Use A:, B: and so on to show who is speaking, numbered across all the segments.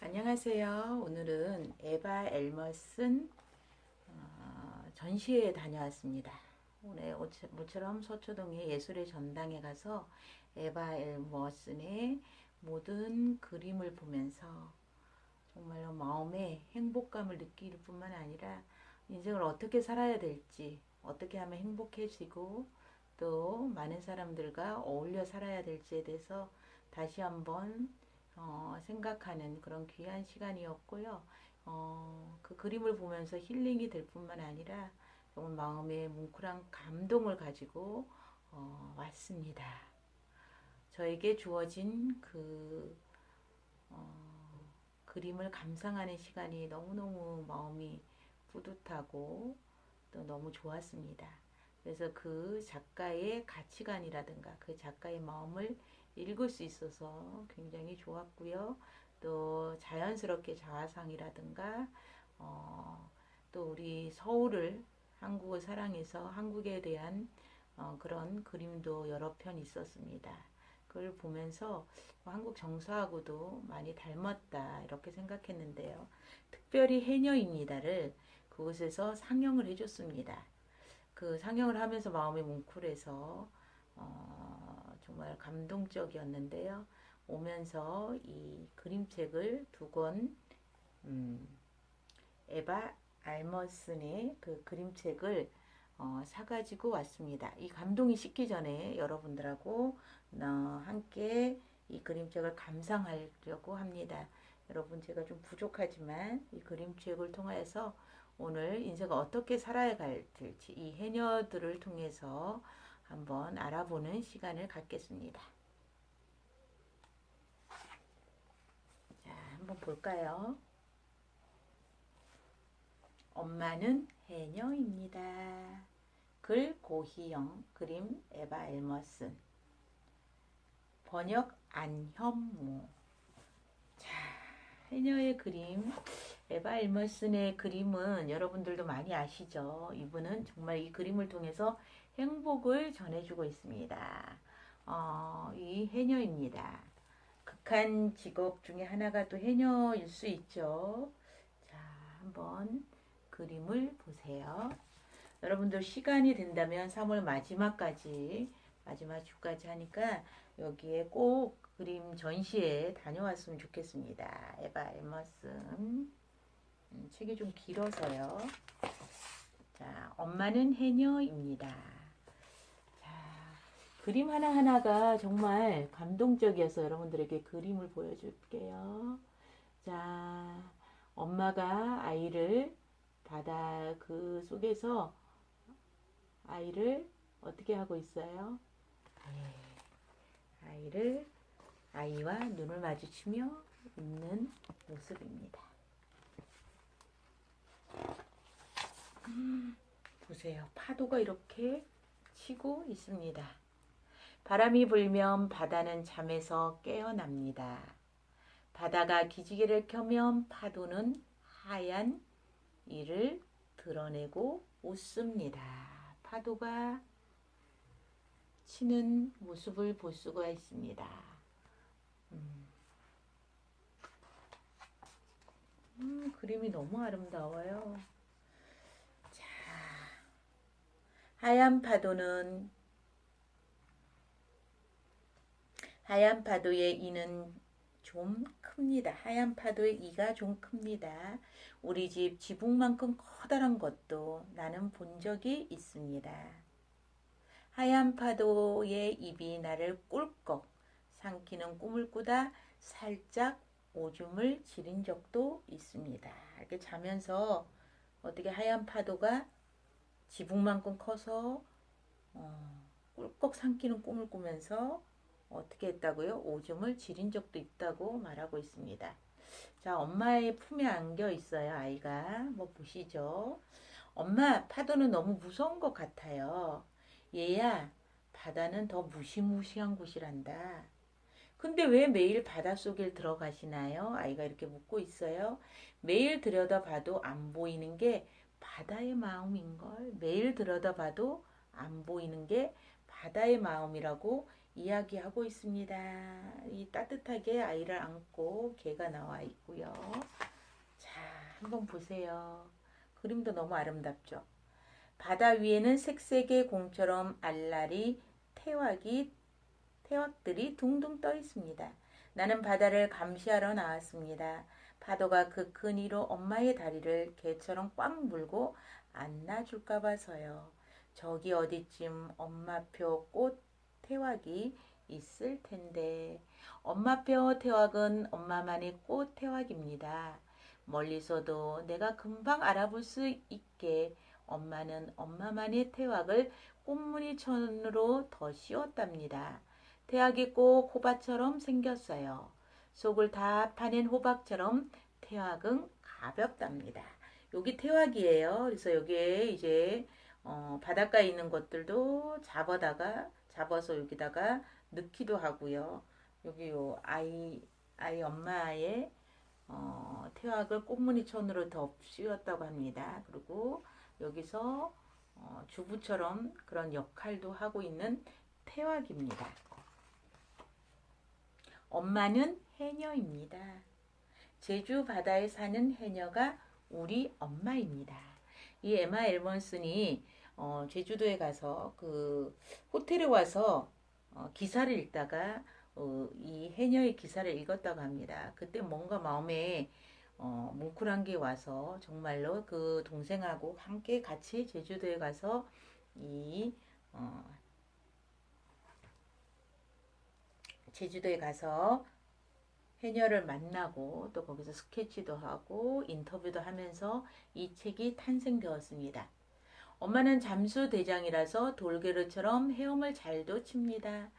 A: 안녕하세요. 오늘은 에바 엘머슨 어, 전시회에 다녀왔습니다. 오늘 모처럼 서초동의 예술의 전당에 가서 에바 엘머슨의 모든 그림을 보면서 정말로 마음에 행복감을 느낄 뿐만 아니라 인생을 어떻게 살아야 될지, 어떻게 하면 행복해지고 또 많은 사람들과 어울려 살아야 될지에 대해서 다시 한번 어, 생각하는 그런 귀한 시간이었고요. 어, 그 그림을 보면서 힐링이 될 뿐만 아니라 정말 마음에 뭉클한 감동을 가지고 어, 왔습니다. 저에게 주어진 그 어, 그림을 감상하는 시간이 너무너무 마음이 뿌듯하고 또 너무 좋았습니다. 그래서 그 작가의 가치관이라든가 그 작가의 마음을 읽을 수 있어서 굉장히 좋았고요. 또 자연스럽게 자화상이라든가 어, 또 우리 서울을 한국을 사랑해서 한국에 대한 어, 그런 그림도 여러 편 있었습니다. 그걸 보면서 한국 정서하고도 많이 닮았다 이렇게 생각했는데요. 특별히 해녀입니다를 그곳에서 상영을 해줬습니다. 그 상영을 하면서 마음이 뭉클해서 어, 정말 감동적이었는데요. 오면서 이 그림책을 두 권, 음, 에바 알머슨의 그 그림책을 어, 사가지고 왔습니다. 이 감동이 식기 전에 여러분들하고 어, 함께 이 그림책을 감상하려고 합니다. 여러분 제가 좀 부족하지만 이 그림책을 통해서 오늘 인생을 어떻게 살아야 될지 이 해녀들을 통해서 한번 알아보는 시간을 갖겠습니다. 자, 한번 볼까요? 엄마는 해녀입니다. 글 고희영, 그림 에바 엘머슨, 번역 안현모. 자, 해녀의 그림 에바 엘머슨의 그림은 여러분들도 많이 아시죠? 이분은 정말 이 그림을 통해서 행복을 전해주고 있습니다. 어, 이 해녀입니다. 극한 직업 중에 하나가 또 해녀일 수 있죠. 자, 한번 그림을 보세요. 여러분들 시간이 된다면 3월 마지막까지 마지막 주까지 하니까 여기에 꼭 그림 전시회 다녀왔으면 좋겠습니다. 에바 에머슨 음, 책이 좀 길어서요. 자, 엄마는 해녀입니다. 자, 그림 하나하나가 정말 감동적이어서 여러분들에게 그림을 보여줄게요. 자, 엄마가 아이를 바다 그 속에서 아이를 어떻게 하고 있어요? 네, 아이를 아이와 눈을 마주치며 있는 모습입니다. 음, 보세요. 파도가 이렇게 치고 있습니다. 바람이 불면 바다는 잠에서 깨어납니다. 바다가 기지개를 켜면 파도는 하얀 이를 드러내고 웃습니다. 파도가 치는 모습을 볼 수가 있습니다. 음. 음, 그림이 너무 아름다워요. 자, 하얀 파도는 하얀 파도의 이는 좀 큽니다. 하얀 파도의 이가 좀 큽니다. 우리 집 지붕만큼 커다란 것도 나는 본 적이 있습니다. 하얀 파도의 입이 나를 꿀꺽 삼키는 꿈을 꾸다 살짝 오줌을 지린 적도 있습니다. 이렇게 자면서 어떻게 하얀 파도가 지붕만큼 커서 어, 꿀꺽 삼키는 꿈을 꾸면서 어떻게 했다고요? 오줌을 지린 적도 있다고 말하고 있습니다. 자, 엄마의 품에 안겨 있어요, 아이가. 뭐 보시죠. 엄마, 파도는 너무 무서운 것 같아요. 얘야, 바다는 더 무시무시한 곳이란다. 근데 왜 매일 바닷속에 들어가시나요? 아이가 이렇게 묻고 있어요. 매일 들여다봐도 안 보이는 게 바다의 마음인걸. 매일 들여다봐도 안 보이는 게 바다의 마음이라고 이야기하고 있습니다. 이 따뜻하게 아이를 안고 개가 나와 있고요. 자, 한번 보세요. 그림도 너무 아름답죠? 바다 위에는 색색의 공처럼 알알이 태왁이 태왁들이 둥둥 떠 있습니다. 나는 바다를 감시하러 나왔습니다. 파도가 그 큰 이로 엄마의 다리를 개처럼 꽉 물고 안아줄까 봐서요. 저기 어디쯤 엄마표 꽃 태왁이 있을 텐데. 엄마표 태왁은 엄마만의 꽃 태왁입니다. 멀리서도 내가 금방 알아볼 수 있게 엄마는 엄마만의 태왁을 꽃무늬천으로 더 씌웠답니다. 태학이 꼭 호박처럼 생겼어요. 속을 다 파낸 호박처럼 태학은 가볍답니다. 여기 태학이에요. 그래서 여기에 이제 어, 바닷가에 있는 것들도 잡아다가 잡아서 여기다가 넣기도 하고요. 여기 요 아이 아이 엄마의 어, 태학을 꽃무늬천으로 더 씌웠다고 합니다. 그리고 여기서 어, 주부처럼 그런 역할도 하고 있는 태학입니다. 엄마는 해녀입니다. 제주 바다에 사는 해녀가 우리 엄마입니다. 이 에마 앨먼슨이 어, 제주도에 가서 그 호텔에 와서 어, 기사를 읽다가 어, 이 해녀의 기사를 읽었다고 합니다. 그때 뭔가 마음에 어, 뭉클한 게 와서 정말로 그 동생하고 함께 같이 제주도에 가서 이 어, 제주도에 가서 해녀를 만나고 또 거기서 스케치도 하고 인터뷰도 하면서 이 책이 탄생되었습니다. 엄마는 잠수 대장이라서 돌게르처럼 헤엄을 잘도 칩니다.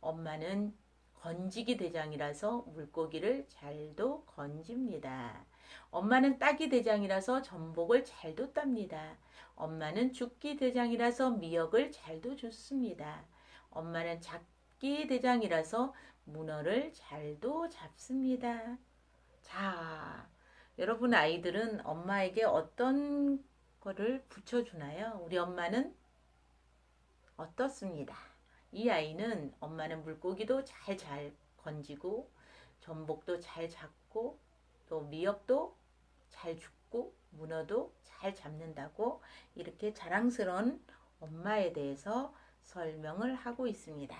A: 엄마는 건지기 대장이라서 물고기를 잘도 건집니다. 엄마는 따기 대장이라서 전복을 잘도 땁니다. 엄마는 죽기 대장이라서 미역을 잘도 줍습니다. 엄마는 잡기 대장이라서 문어를 잘도 잡습니다. 자, 여러분 아이들은 엄마에게 어떤 거를 붙여주나요? 우리 엄마는 어떻습니다. 이 아이는 엄마는 물고기도 잘잘 건지고 전복도 잘 잡고 또 미역도 잘 죽고 문어도 잘 잡는다고 이렇게 자랑스러운 엄마에 대해서 설명을 하고 있습니다.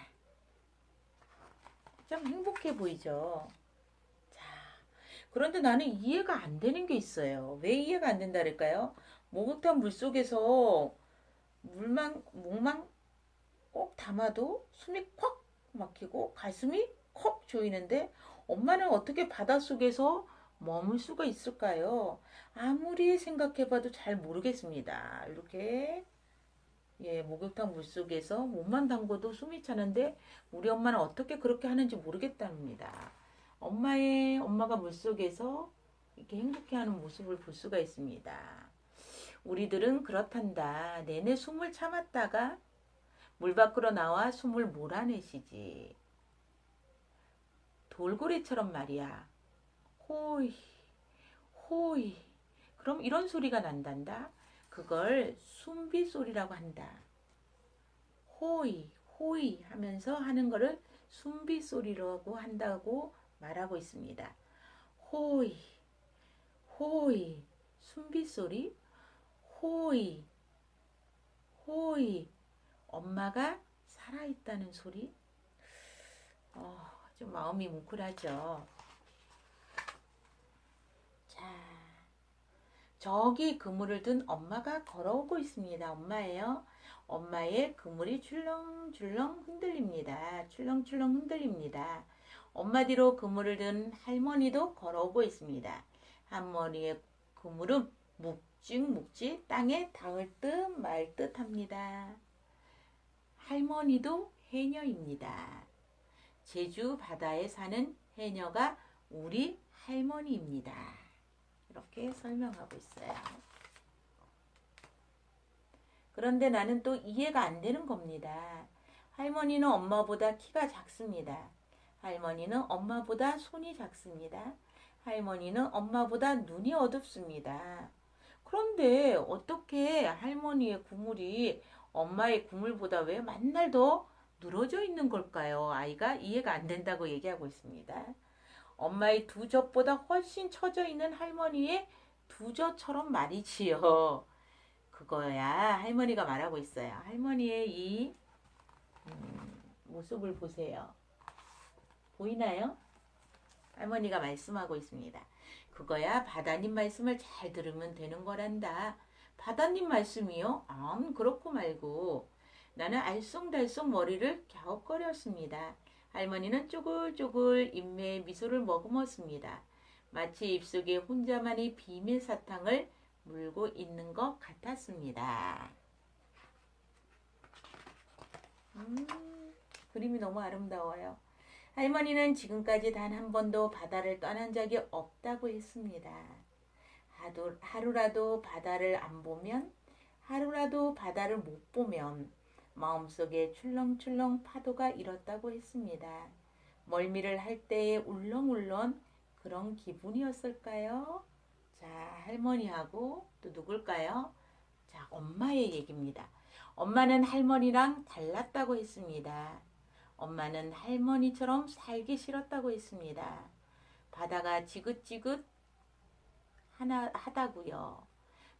A: 좀 행복해 보이죠? 자, 그런데 나는 이해가 안 되는 게 있어요. 왜 이해가 안 된다 그럴까요? 목욕탕 물 속에서 물만, 목만 꼭 담아도 숨이 콱 막히고 가슴이 콕 조이는데 엄마는 어떻게 바닷속에서 머물 수가 있을까요? 아무리 생각해봐도 잘 모르겠습니다. 이렇게 예, 목욕탕 물 속에서 몸만 담궈도 숨이 차는데 우리 엄마는 어떻게 그렇게 하는지 모르겠답니다. 엄마의 엄마가 물 속에서 이렇게 행복해하는 모습을 볼 수가 있습니다. 우리들은 그렇단다. 내내 숨을 참았다가 물 밖으로 나와 숨을 몰아내시지. 돌고래처럼 말이야. 호이, 호이. 그럼 이런 소리가 난단다. 그걸 숨비 소리라고 한다. 호이, 호이 하면서 하는 거를 숨비 소리라고 한다고 말하고 있습니다. 호이, 호이, 숨비 소리, 호이, 호이, 엄마가 살아있다는 소리. 어, 좀 마음이 뭉클하죠. 자, 저기 그물을 든 엄마가 걸어오고 있습니다. 엄마예요. 엄마의 그물이 출렁출렁 흔들립니다. 출렁출렁 흔들립니다. 엄마 뒤로 그물을 든 할머니도 걸어오고 있습니다. 할머니의 그물은 묵 직묵직 땅에 닿을 듯 말 듯 합니다. 할머니도 해녀입니다. 제주 바다에 사는 해녀가 우리 할머니입니다. 이렇게 설명하고 있어요. 그런데 나는 또 이해가 안 되는 겁니다. 할머니는 엄마보다 키가 작습니다. 할머니는 엄마보다 손이 작습니다. 할머니는 엄마보다 눈이 어둡습니다. 그런데 어떻게 할머니의 구물이 엄마의 구물보다 왜 만날 더 늘어져 있는 걸까요? 아이가 이해가 안 된다고 얘기하고 있습니다. 엄마의 두 젖보다 훨씬 처져 있는 할머니의 두 젖처럼 말이지요. 그거야 할머니가 말하고 있어요. 할머니의 이 음, 모습을 보세요. 보이나요? 할머니가 말씀하고 있습니다. 그거야 바다님 말씀을 잘 들으면 되는 거란다. 바다님 말씀이요? 아, 그렇고 말고 나는 알쏭달쏭 머리를 갸웃거렸습니다. 할머니는 쪼글쪼글 인매의 미소를 머금었습니다. 마치 입속에 혼자만의 비밀 사탕을 물고 있는 것 같았습니다. 음, 그림이 너무 아름다워요. 할머니는 지금까지 단 한 번도 바다를 떠난 적이 없다고 했습니다. 하루, 하루라도 바다를 안 보면, 하루라도 바다를 못 보면, 마음속에 출렁출렁 파도가 일었다고 했습니다. 멀미를 할 때의 울렁울렁 그런 기분이었을까요? 자, 할머니하고 또 누굴까요? 자, 엄마의 얘기입니다. 엄마는 할머니랑 달랐다고 했습니다. 엄마는 할머니처럼 살기 싫었다고 했습니다. 바다가 지긋지긋 하나 하다고요.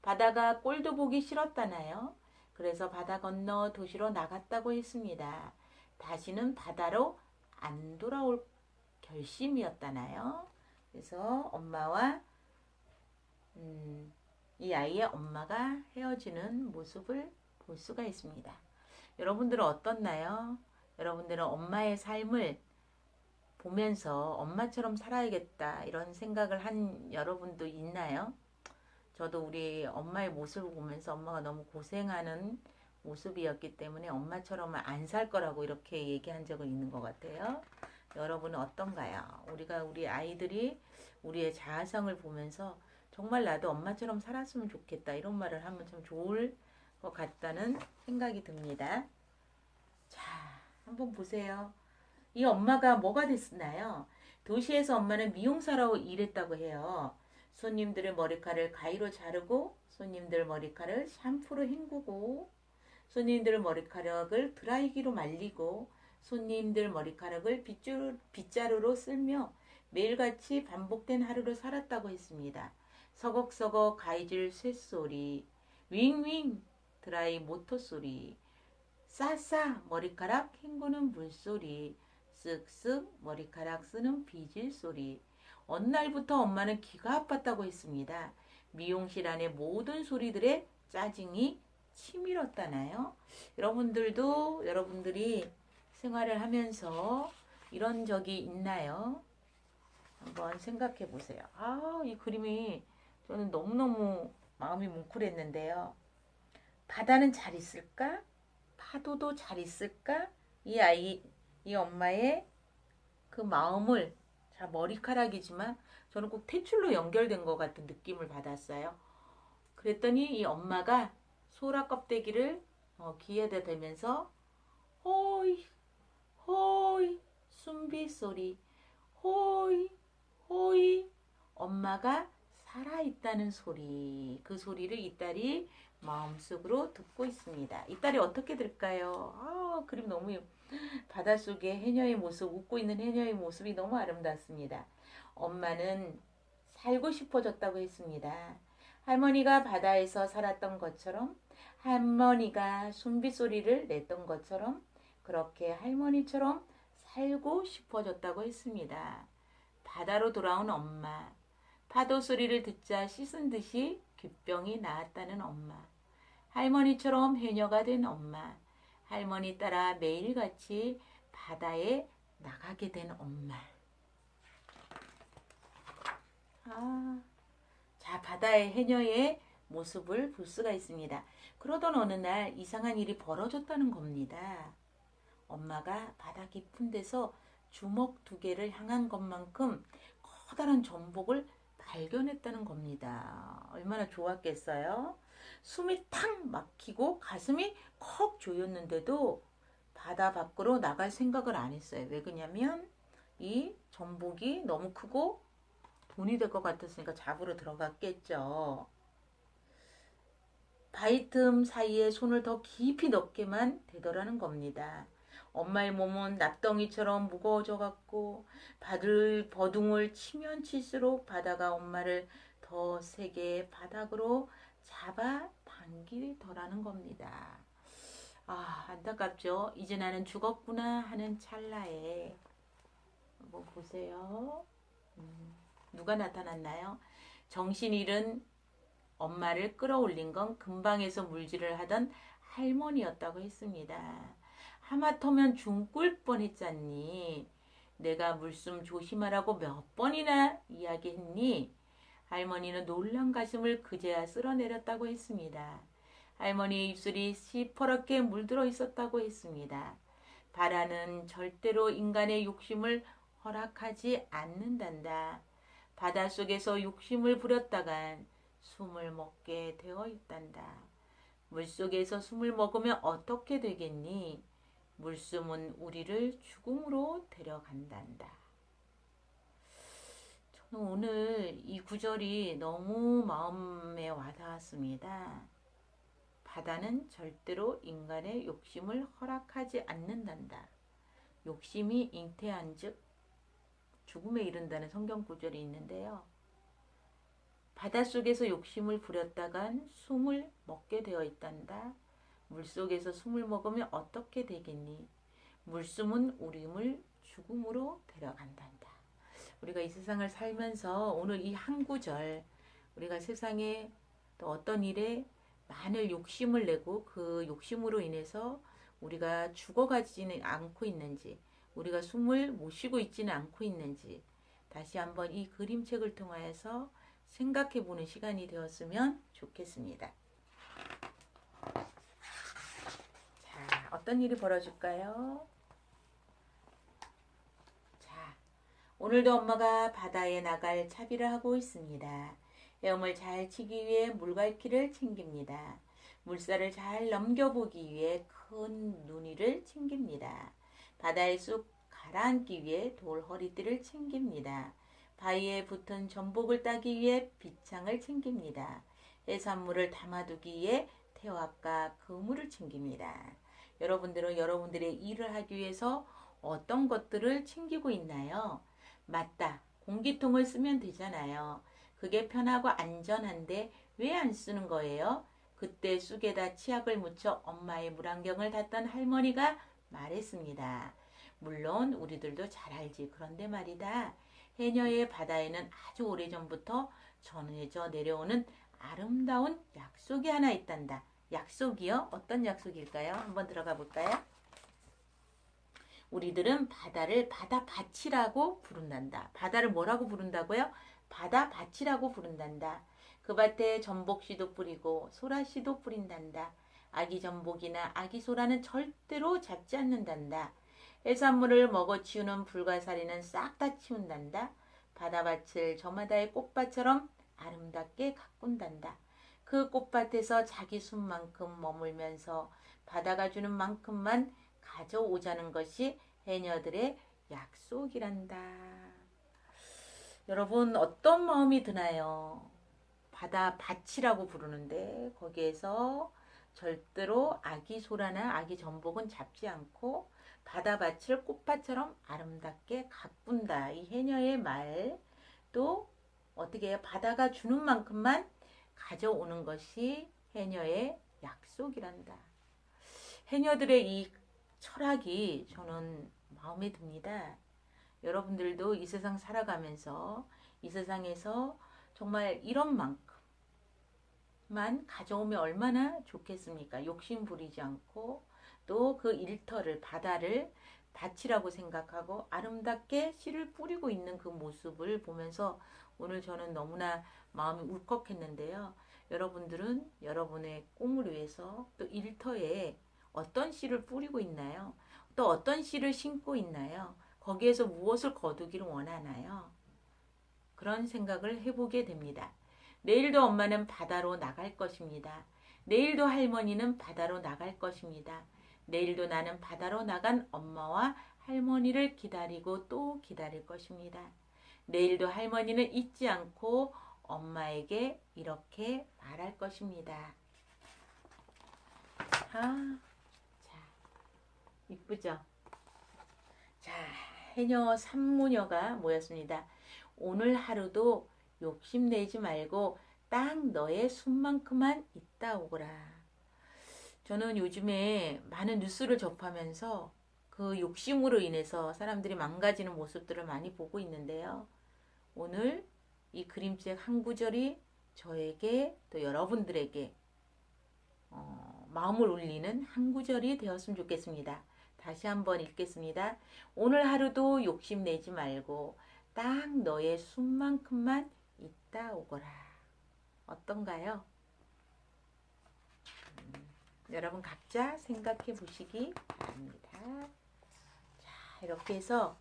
A: 바다가 꼴도 보기 싫었다나요? 그래서 바다 건너 도시로 나갔다고 했습니다. 다시는 바다로 안 돌아올 결심이었다나요? 그래서 엄마와 음, 이 아이의 엄마가 헤어지는 모습을 볼 수가 있습니다. 여러분들은 어떻나요? 여러분들은 엄마의 삶을 보면서 엄마처럼 살아야겠다 이런 생각을 한 여러분도 있나요? 저도 우리 엄마의 모습을 보면서 엄마가 너무 고생하는 모습이었기 때문에 엄마처럼은 안살 거라고 이렇게 얘기한 적은 있는 것 같아요. 여러분은 어떤가요? 우리가 우리 아이들이 우리의 자아성을 보면서 정말 나도 엄마처럼 살았으면 좋겠다 이런 말을 하면 참 좋을 것 같다는 생각이 듭니다. 자, 한번 보세요. 이 엄마가 뭐가 됐나요? 도시에서 엄마는 미용사로 일했다고 해요. 손님들의 머리카락을 가위로 자르고 손님들 머리카락을 샴푸로 헹구고 손님들 머리카락을 드라이기로 말리고 손님들 머리카락을 빗자루, 빗자루로 쓸며 매일같이 반복된 하루를 살았다고 했습니다. 서걱서걱 가위질 쇳소리, 윙윙 드라이 모터 소리, 싸싸 머리카락 헹구는 물소리, 쓱쓱 머리카락 쓰는 비질 소리. 어느 날부터 엄마는 귀가 아팠다고 했습니다. 미용실 안의 모든 소리들에 짜증이 치밀었다나요? 여러분들도 여러분들이 생활을 하면서 이런 적이 있나요? 한번 생각해 보세요. 아, 이 그림이 저는 너무너무 마음이 뭉클했는데요. 바다는 잘 있을까? 파도도 잘 있을까? 이 아이, 이 엄마의 그 마음을, 자, 머리카락이지만 저는 꼭 퇴출로 연결된 것 같은 느낌을 받았어요. 그랬더니 이 엄마가 소라 껍데기를 어, 귀에다 대면서 호이, 호이, 숨비 소리, 호이, 호이, 엄마가 살아있다는 소리, 그 소리를 이 딸이 마음속으로 듣고 있습니다. 이 딸이 어떻게 들까요? 아, 그림 너무 바닷속에 해녀의 모습, 웃고 있는 해녀의 모습이 너무 아름답습니다. 엄마는 살고 싶어졌다고 했습니다. 할머니가 바다에서 살았던 것처럼 할머니가 숨비 소리를 냈던 것처럼 그렇게 할머니처럼 살고 싶어졌다고 했습니다. 바다로 돌아온 엄마. 파도 소리를 듣자 씻은 듯이 귓병이 나았다는 엄마. 할머니처럼 해녀가 된 엄마. 할머니 따라 매일같이 바다에 나가게 된 엄마. 아, 자, 바다의 해녀의 모습을 볼 수가 있습니다. 그러던 어느 날 이상한 일이 벌어졌다는 겁니다. 엄마가 바다 깊은 데서 주먹 두 개를 향한 것만큼 커다란 전복을 발견했다는 겁니다. 얼마나 좋았겠어요? 숨이 탁 막히고 가슴이 컥 조였는데도 바다 밖으로 나갈 생각을 안 했어요. 왜 그러냐면 이 전복이 너무 크고 돈이 될 것 같았으니까 잡으러 들어갔겠죠. 바위 틈 사이에 손을 더 깊이 넣게만 되더라는 겁니다. 엄마의 몸은 납덩이처럼 무거워져 갖고 바들 버둥을 치면 칠수록 바다가 엄마를 더 세게 바닥으로 잡아 당기더라는 겁니다. 아, 안타깝죠. 이제 나는 죽었구나 하는 찰나에 한번 보세요. 음, 누가 나타났나요? 정신 잃은 엄마를 끌어올린 건 근방에서 물질을 하던 할머니였다고 했습니다. 하마터면 중꿀 뻔했잖니. 내가 물숨 조심하라고 몇 번이나 이야기했니? 할머니는 놀란 가슴을 그제야 쓸어내렸다고 했습니다. 할머니의 입술이 시퍼렇게 물들어 있었다고 했습니다. 바다는 절대로 인간의 욕심을 허락하지 않는단다. 바닷속에서 욕심을 부렸다간 숨을 먹게 되어 있단다. 물속에서 숨을 먹으면 어떻게 되겠니? 물숨은 우리를 죽음으로 데려간단다. 저는 오늘 이 구절이 너무 마음에 와닿았습니다. 바다는 절대로 인간의 욕심을 허락하지 않는단다. 욕심이 잉태한 즉 죽음에 이른다는 성경 구절이 있는데요. 바닷속에서 욕심을 부렸다간 숨을 먹게 되어 있단다. 물속에서 숨을 먹으면 어떻게 되겠니? 물숨은 우림을 죽음으로 데려간단다. 우리가 이 세상을 살면서 오늘 이 한 구절 우리가 세상에 또 어떤 일에 많은 욕심을 내고 그 욕심으로 인해서 우리가 죽어가지는 않고 있는지 우리가 숨을 못 쉬고 있지는 않고 있는지 다시 한번 이 그림책을 통하여서 생각해 보는 시간이 되었으면 좋겠습니다. 자, 어떤 일이 벌어질까요? 자, 오늘도 엄마가 바다에 나갈 차비를 하고 있습니다. 헤엄을 잘 치기 위해 물갈퀴를 챙깁니다. 물살을 잘 넘겨보기 위해 큰 누니를 챙깁니다. 바다에 쑥 가라앉기 위해 돌 허리띠를 챙깁니다. 바위에 붙은 전복을 따기 위해 비창을 챙깁니다. 해산물을 담아두기 위해 태왁과 그물을 챙깁니다. 여러분들은 여러분들의 일을 하기 위해서 어떤 것들을 챙기고 있나요? 맞다. 공기통을 쓰면 되잖아요. 그게 편하고 안전한데 왜 안 쓰는 거예요? 그때 쑥에다 치약을 묻혀 엄마의 물안경을 닫던 할머니가 말했습니다. 물론 우리들도 잘 알지. 그런데 말이다. 해녀의 바다에는 아주 오래전부터 전해져 내려오는 아름다운 약속이 하나 있단다. 약속이요? 어떤 약속일까요? 한번 들어가 볼까요? 우리들은 바다를 바다밭이라고 부른단다. 바다를 뭐라고 부른다고요? 바다밭이라고 부른단다. 그 밭에 전복씨도 뿌리고 소라씨도 뿌린단다. 아기 전복이나 아기 소라는 절대로 잡지 않는단다. 해산물을 먹어 치우는 불가사리는 싹 다 치운단다. 바다밭을 저마다의 꽃밭처럼 아름답게 가꾼단다. 그 꽃밭에서 자기 숨만큼 머물면서 바다가 주는 만큼만 가져오자는 것이 해녀들의 약속이란다. 여러분 어떤 마음이 드나요? 바다 밭이라고 부르는데 거기에서 절대로 아기 소라나 아기 전복은 잡지 않고 바다밭을 꽃밭처럼 아름답게 가꾼다. 이 해녀의 말 또 어떻게 해요? 바다가 주는 만큼만 가져오는 것이 해녀의 약속이란다. 해녀들의 이 철학이 저는 마음에 듭니다. 여러분들도 이 세상 살아가면서 이 세상에서 정말 이런 만큼만 가져오면 얼마나 좋겠습니까? 욕심 부리지 않고 또 그 일터를 바다를 밭이라고 생각하고 아름답게 씨를 뿌리고 있는 그 모습을 보면서 오늘 저는 너무나 마음이 울컥했는데요. 여러분들은 여러분의 꿈을 위해서 또 일터에 어떤 씨를 뿌리고 있나요? 또 어떤 씨를 심고 있나요? 거기에서 무엇을 거두기를 원하나요? 그런 생각을 해보게 됩니다. 내일도 엄마는 바다로 나갈 것입니다. 내일도 할머니는 바다로 나갈 것입니다. 내일도 나는 바다로 나간 엄마와 할머니를 기다리고 또 기다릴 것입니다. 내일도 할머니는 잊지 않고 엄마에게 이렇게 말할 것입니다. 아, 자, 이쁘죠? 자, 해녀 산모녀가 모였습니다. 오늘 하루도 욕심내지 말고 딱 너의 숨만큼만 있다 오거라. 저는 요즘에 많은 뉴스를 접하면서 그 욕심으로 인해서 사람들이 망가지는 모습들을 많이 보고 있는데요. 오늘 이 그림책 한 구절이 저에게 또 여러분들에게 어, 마음을 울리는 한 구절이 되었으면 좋겠습니다. 다시 한번 읽겠습니다. 오늘 하루도 욕심내지 말고 딱 너의 숨만큼만 있다 오거라. 어떤가요? 음, 여러분 각자 생각해 보시기 바랍니다. 자, 이렇게 해서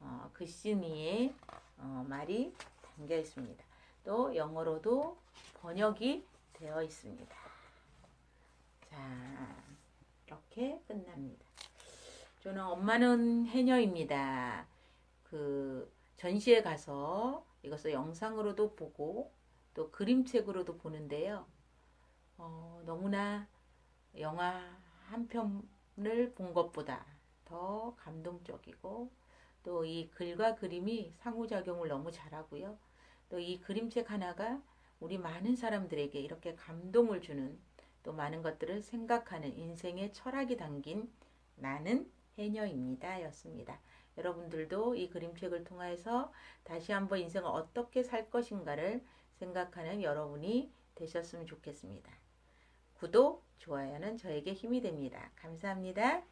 A: 어, 글씨미의 어, 말이 담겨 있습니다. 또 영어로도 번역이 되어 있습니다. 자, 이렇게 끝납니다. 저는 엄마는 해녀입니다. 그 전시회 가서 이것을 영상으로도 보고 또 그림책으로도 보는데요. 어, 너무나 영화 한 편을 본 것보다 더 감동적이고 또 이 글과 그림이 상호작용을 너무 잘하고요. 또 이 그림책 하나가 우리 많은 사람들에게 이렇게 감동을 주는 또 많은 것들을 생각하는 인생의 철학이 담긴 나는 해녀입니다. 였습니다. 여러분들도 이 그림책을 통해서 다시 한번 인생을 어떻게 살 것인가를 생각하는 여러분이 되셨으면 좋겠습니다. 구독, 좋아요는 저에게 힘이 됩니다. 감사합니다.